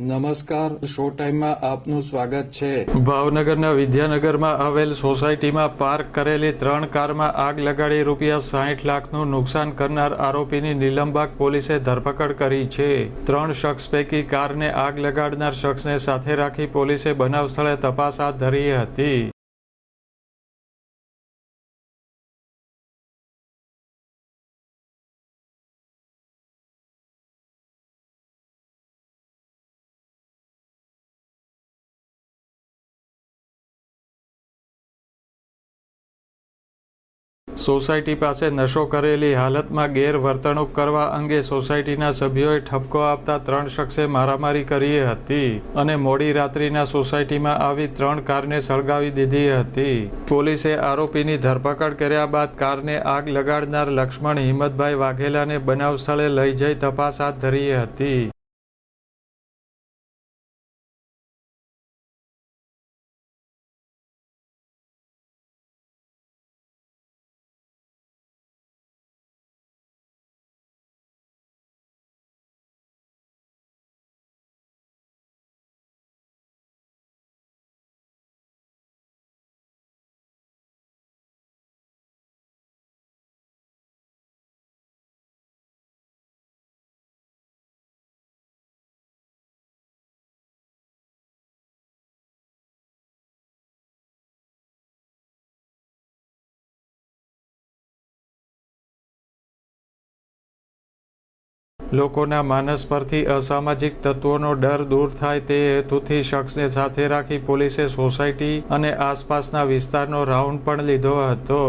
નમસ્કાર શો ટાઈમમાં આપનું સ્વાગત છે. ભાવનગરના વિદ્યાનગરમાં આવેલ સોસાયટીમાં પાર્ક કરેલી ત્રણ કારમાં આગ લગાડી રૂપિયા સાઠ લાખનું નુકસાન કરનાર આરોપીની નિલંબાગ પોલીસે ધરપકડ કરી છે. ત્રણ શખ્સ પૈકી કારને આગ લગાડનાર શખ્સને સાથે રાખી પોલીસે બનાવ સ્થળે તપાસ હાથ ધરી હતી. સોસાયટી પાસે નશો કરેલી હાલતમાં ગેરવર્તણૂક કરવા અંગે સોસાયટીના સભ્યોએ ઠપકો આપતા ત્રણ શખ્સે મારામારી કરી હતી અને મોડી રાત્રિના સોસાયટીમાં આવી ત્રણ કારને સળગાવી દીધી હતી. પોલીસે આરોપીની ધરપકડ કર્યા બાદ કારને આગ લગાડનાર લક્ષ્મણ હિંમતભાઈ વાઘેલાને બનાવ સ્થળે લઈ જઈ તપાસ હાથ ધરી હતી. લોકોના માનસ પરથી અસામાજિક તત્વોનો ડર દૂર થાય તે હેતુથી શખ્સને સાથે રાખી પોલીસે સોસાયટી અને આસપાસના વિસ્તારનો રાઉન્ડ પણ લીધો હતો.